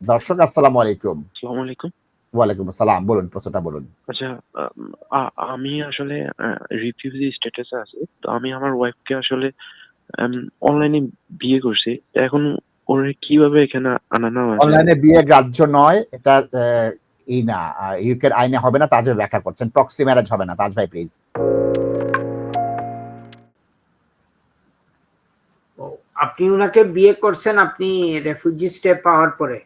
দর্শক আসসালামু আলাইকুম। আসসালামু আলাইকুম। ওয়ালাইকুম আসসালাম বলুন প্রশ্নটা বলুন। আচ্ছা আম, আমি আসলে রিফিউজি স্ট্যাটাসে আছি তো আমি আমার ওয়াইফকে আসলে অনলাইনে বিয়ে করছি। এখন ওরে কীভাবে এখানে আনানো আছে অনলাইনে বিয়ে গ্রাহ্য নয় এটা আহ, ই না ইউকের আইনে হবে না তাজ ব্যাখ্যা করছেন। প্রক্সি ম্যারেজ হবে না তাজ ভাই প্লিজ আপনি উনাকে বিয়ে করছেন আপনি রেফিউজি স্টে পাওয়ার পরে।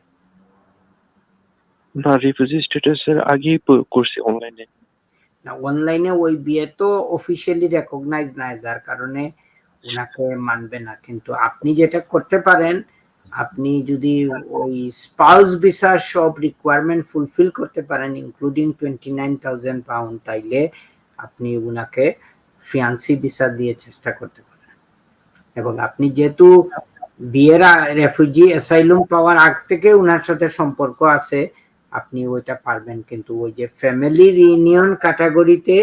না রিফিউজি স্ট্যাটাসের আগেই করছি অনলাইনে না অনলাইনে ওই বিয়ে তো অফিসিয়ালি রেকগনাইজ নাই, যার কারণে উনাকে মানবে না। কিন্তু আপনি যেটা করতে পারেন, আপনি যদি ওই স্পাউস ভিসার সব রিকোয়ারমেন্ট ফুলফিল করতে পারেন including twenty nine thousand pound তাইলে আপনি উনাকে ফিয়ান্সি ভিসা দিয়ে চেষ্টা করতে পারেন। এবং আপনি যেহেতু বিয়ের রেফিউজি অ্যাসাইলুম পাওয়ার আগ থেকে উনার সাথে সম্পর্ক আছে আপনি ওইটা পারবেন। কিন্তু ওই যে ফ্যামিলি রিউনিয়ন ক্যাটাগরিতে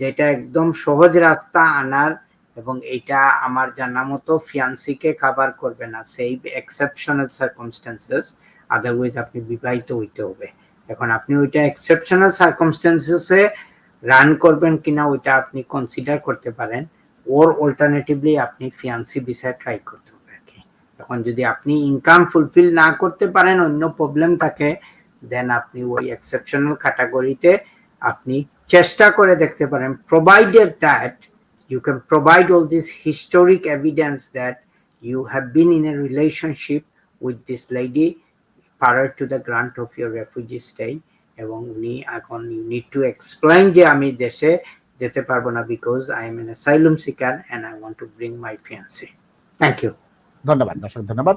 যেটা একদম সহজ রাস্তা আনার এবং এটা আমার জানা মতো ফিয়ান্সিকে কাভার করবে না, সেই এক্সেপশনাল সার্কমস্টেন্সেস আদারওয়াইজ আপনি বিবাহিত হইতে হবে। এখন আপনি ওইটা এক্সেপশনাল সার্কমস্টেন্সেসে রান করবেন কিনা ওইটা আপনি কনসিডার করতে পারেন ওর অল্টারনেটিভলি আপনি ফিয়ান্সি বিষয়ে ট্রাই করতে হবে এখন যদি আপনি ইনকাম ফুলফিল না করতে পারেন, অন্য প্রবলেম থাকে দেন আপনি ওই এক্সেপশনাল ক্যাটাগরিতে আপনি চেষ্টা করে দেখতে পারেন provided that you can provide all this historic evidence that you have been in a relationship with this lady prior to the grant of your refugee stay. এবং উনি এখন ইউ নিড টু এক্সপ্লেইন যে আমি দেশে যেতে পারব না because I am an asylum seeker and I want to bring my fiancee thank you ধন্যবাদ, দর্শক, ধন্যবাদ।